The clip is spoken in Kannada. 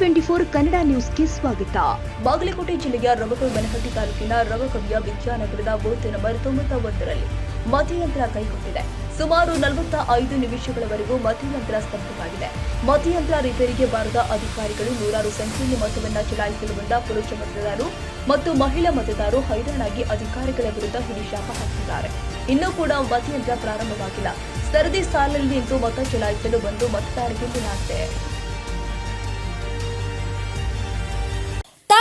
ಟ್ವೆಂಟಿ ಫೋರ್ ಕನ್ನಡ ನ್ಯೂಸ್ಗೆ ಸ್ವಾಗತ. ಬಾಗಲಕೋಟೆ ಜಿಲ್ಲೆಯ ರವಕವಿ ಬನಹಟ್ಟಿ ತಾಲೂಕಿನ ರವಕವಿಯ ವಿದ್ಯಾನಗರದ ಬೂತ್ ನಂಬರ್ ತೊಂಬತ್ತ ಒಂದರಲ್ಲಿ ಮತಯಂತ್ರ ಕೈಗೊಂಡಿದೆ. ಸುಮಾರು ನಲವತ್ತ ಐದು ನಿಮಿಷಗಳವರೆಗೂ ಮತಯಂತ್ರ ಸ್ತಬ್ಧವಾಗಿದೆ ಮತಯಂತ್ರ ರಿಪೇರಿಗೆ ಬಾರದ ಅಧಿಕಾರಿಗಳು ನೂರಾರು ಸಂಖ್ಯೆಯಲ್ಲಿ ಮತವನ್ನು ಚಲಾಯಿಸಲು ಬಂದ ಪುರುಷ ಮತದಾರರು ಮತ್ತು ಮಹಿಳಾ ಮತದಾರರು ಹೈರಾಣಾಗಿ ಅಧಿಕಾರಿಗಳ ವಿರುದ್ಧ ಹಿಡಿಶಾಪ ಹಾಕಿದ್ದಾರೆ. ಇನ್ನೂ ಕೂಡ ಮತಯಂತ್ರ ಪ್ರಾರಂಭವಾಗಿಲ್ಲ. ಸರದಿ ಸಾಲಲ್ಲಿ ನಿಂತು ಮತ ಚಲಾಯಿಸಲು ಬಂದು ಮತದಾರರಿಗೆ ನಿರಾಸೆ.